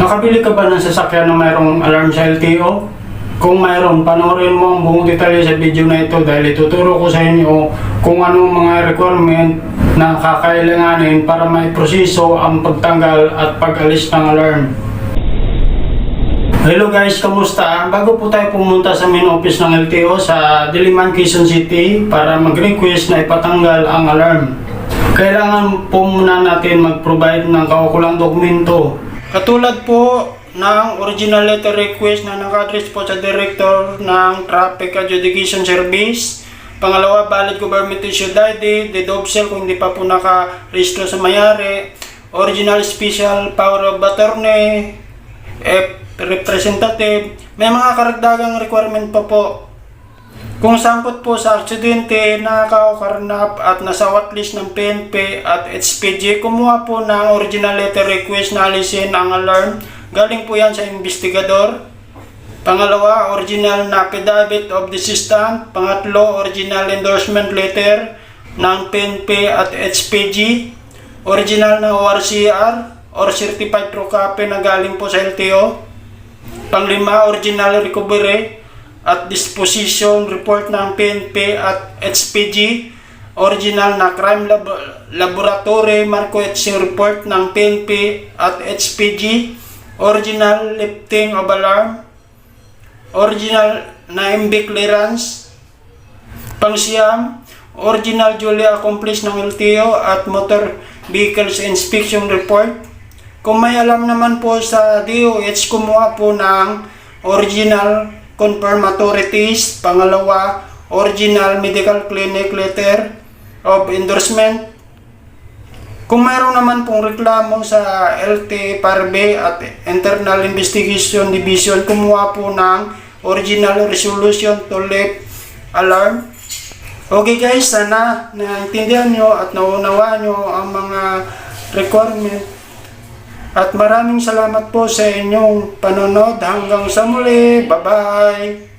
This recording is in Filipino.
Nakabili ka ba ng sasakyan na mayroong alarm sa LTO? Kung mayroon, panoorin mo ang buong detalye sa video na ito dahil ituturo ko sa inyo kung anong mga requirement na kakailanganin para may proseso ang pagtanggal at pag-alis ng alarm. Hello guys, kamusta? Bago po tayo pumunta sa main office ng LTO sa Diliman, Quezon City para mag-request na ipatanggal ang alarm. Kailangan po muna natin mag-provide ng kaukulang dokumento. Katulad po ng original letter request na naka-address po sa Director ng Traffic Adjudication Service. Pangalawa, valid government issued ID, deed of kung hindi pa po naka-restro sa mayari. Original special power of attorney, F representative, may mga karagdagang requirement pa po. Kung sangkot po sa aksidente, nakakakarnap at nasa watchlist ng PNP at HPG, kumuha po ng original letter request na alisin ang alarm. Galing po yan sa investigador. Pangalawa, original na affidavit of desistant. Pangatlo, original endorsement letter ng PNP at HPG. Original na ORCR or certified true copy na galing po sa LTO. Panglima, original recovery at disposition report ng PNP at HPG. Original na crime lab- laboratory Marquette report ng PNP at HPG. Original lifting of alarm. Original na MB clearance. Pangsiyam, original duly accomplished ng LTO at motor vehicles inspection report. Kung may alam naman po sa DOH, kumuha po ng original confirmatory test. Pangalawa, original medical clinic letter of endorsement. Kung mayroon naman pong reklamo sa LT Parbe at Internal Investigation Division, kumuha po ng original resolution to lift alarm. Okay guys, sana naintindihan nyo at naunawaan nyo ang mga requirement at maraming salamat po sa inyong panonood. Hanggang sa muli. Bye-bye.